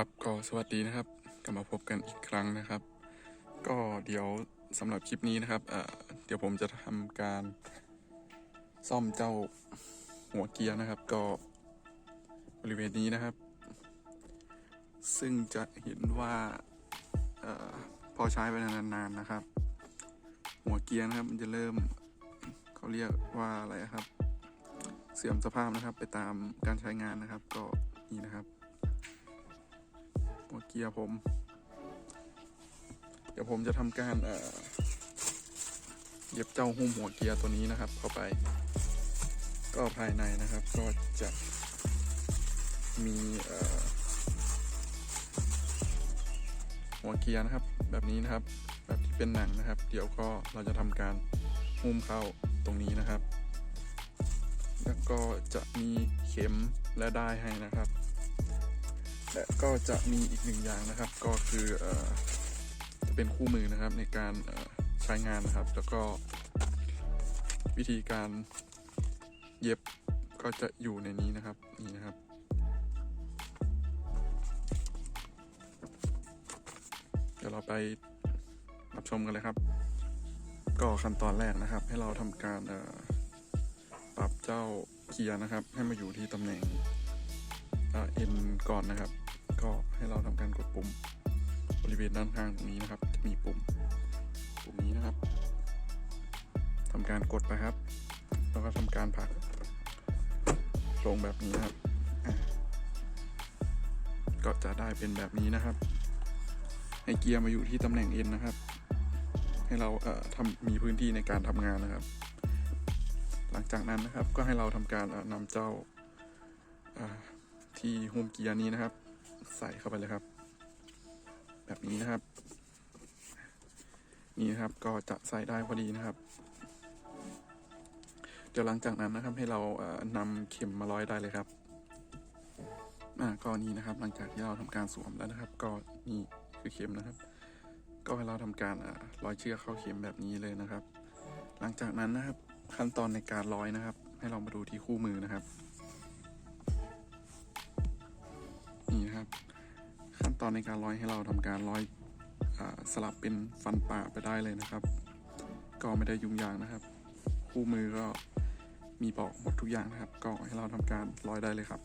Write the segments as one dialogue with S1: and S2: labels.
S1: ครับก็สวัสดีนะครับกลับมาพบกันอีกครั้งนะครับ ก็เดี๋ยวสำหรับคลิปนี้นะครับเอ่อเดี๋ยวผมจะทำการซ่อมเจ้าหัวเกียร์นะครับ ก็บริเวณนี้นะครับ ซึ่งจะเห็นว่าเออพอใช้ไปนานๆนะครับ หัวเกียร์นะครับมันจะเริ่มเขาเรียกว่าอะไรครับ เสื่อมสภาพนะครับไปตามการใช้งานนะครับก็ กียร์ผม เดี๋ยวผมจะทำการเย็บเจ้าหุ้มหัวเกียร์ตัวนี้นะครับ เข้าไป ก็ภายในนะครับก็จะมีหัวเกียร์นะครับ แบบนี้นะครับ แบบที่เป็นหนังนะครับ เดี๋ยวก็เราจะทำการหุ้มเข้าตรงนี้นะครับ แล้วก็จะมีเข็มและได้ายให้นะครับ และก็จะมีอีกหนึ่งอย่างนะครับ ก็คืออจะเป็นคู่มือนะครับในการใช้งานนะครับ แล้วก็วิธีการเย็บก็จะอยู่ในนี้นะครับนี่นะครับเดี๋ยวเราไปรับชมกันเลยครับ ก็ขั้นตอนแรกนะครับ ให้เราทำการปรับเจ้าเกียร์นะครับ ให้มาอยู่ที่ตำแหน่งเอ็นก่อนนะครับ ก็ให้เราทำการกดปุ่มบริเวณด้านข้างตรงนี้นะครับ จะมีปุ่มปุ่มนี้นะครับทำการกดไปครับ แล้วก็ทำการผลักลงแบบนี้นครับ ก็จะได้เป็นแบบนี้นะครับ ให้เกียร์มาอยู่ที่ตำแหน่งเอ็นนะครับ ให้เราเอ่อทำมีพื้นที่ในการทำงานนะครับ หลังจากนั้นนะครับก็ให้เราทำการนำเจ้าอ่าที่โฮมเกียร์นี้นะครับ ใส่เข้าไปเลยครับ แบบนี้นะครับ นี่นะครับก็จะใส่ได้พอดีนะครับ เดี๋ยวหลังจากนั้นนะครับให้เราเอ่อนำเข็มมาร้อยได้เลยครับอ่าก็นี่นะครับ หลังจากที่เราทำการสวมแล้วนะครับ ก็นี่คือเข็มนะครับ ก็ให้เราทำการร้อยเชือกเข้าเข็มแบบนี้เลยนะครับ หลังจากนั้นนะครับขั้นตอนในการร้อยนะครับ ให้เรามาดูที่คู่มือนะครับ ตอนในการร้อยให้เราทำการร้อยอสลับเป็นฟันป่าไปได้เลยนะครับ ก็ไม่ได้ยุ่งยากนะครับ คู่มือก็มีบอกหมดทุกอย่างนะครับ ก็ให้เราทำการร้อยได้เลยครับ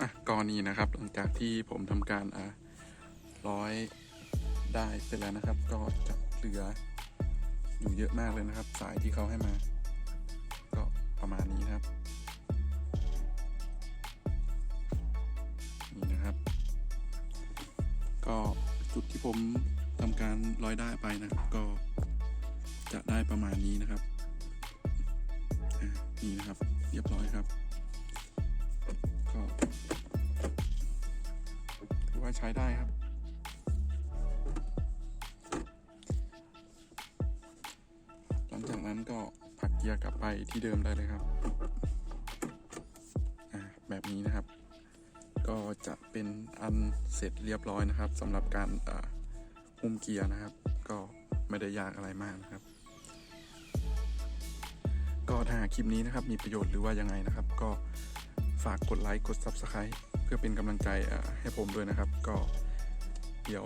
S1: อะก่อนนี้นะครับ หลังจากที่ผมทำการอ่าร้อยได้เสร็จแล้วนะครับ ก็จะเหลืออยู่เยอะมากเลยนะครับ สายที่เขาให้มา ก็ประมาณนี้นะครับ จุดที่ผมทำการร้อยได้ไปนะครับก็จะได้ประมาณนี้นะครับนี่นะครับเรียบร้อยครับก็ถือว่าใช้ได้ครับ หลังจากนั้นก็ผักเกียร์กลับไปที่เดิมได้เลยครับแบบนี้นะครับ ก็จะเป็นอันเสร็จเรียบร้อยนะครับสำหรับการหุ้มเกียร์นะครับ ก็ไม่ได้ยากอะไรมากนะครับ ก็ถ้าคลิปนี้นะครับมีประโยชน์หรือว่ายังไงนะครับ ก็ฝากกดไลค์กด Subscribe เพื่อเป็นกำลังใจให้ผมด้วยนะครับ ก็เดี๋ยว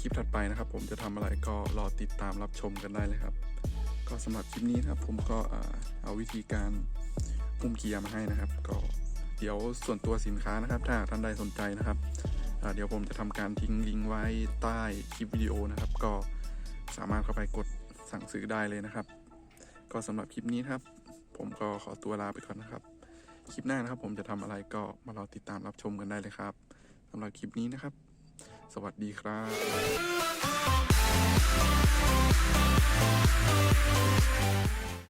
S1: คลิปถัดไปนะครับ ผมจะทำอะไรก็รอติดตามรับชมกันได้เลยครับ ก็สำหรับคลิปนี้นะครับผมก็เอาวิธีการหุ้มเกียร์มาให้นะครับ ก็ เดี๋ยวส่วนตัวสินค้านะครับ ถ้าท่านใดสนใจนะครับเดี๋ยวผมจะทำการทิ้งลิงก์ไว้ใต้คลิปวิดีโอนะครับ ก็สามารถเข้าไปกดสั่งซื้อได้เลยนะครับ ก็สำหรับคลิปนี้ครับ ผมก็ขอตัวลาไปก่อนนะครับ คลิปหน้านะครับ ผมจะทำอะไรก็มารอติดตามรับชมกันได้เลยครับสำหรับคลิปนี้นะครับ สวัสดีครับ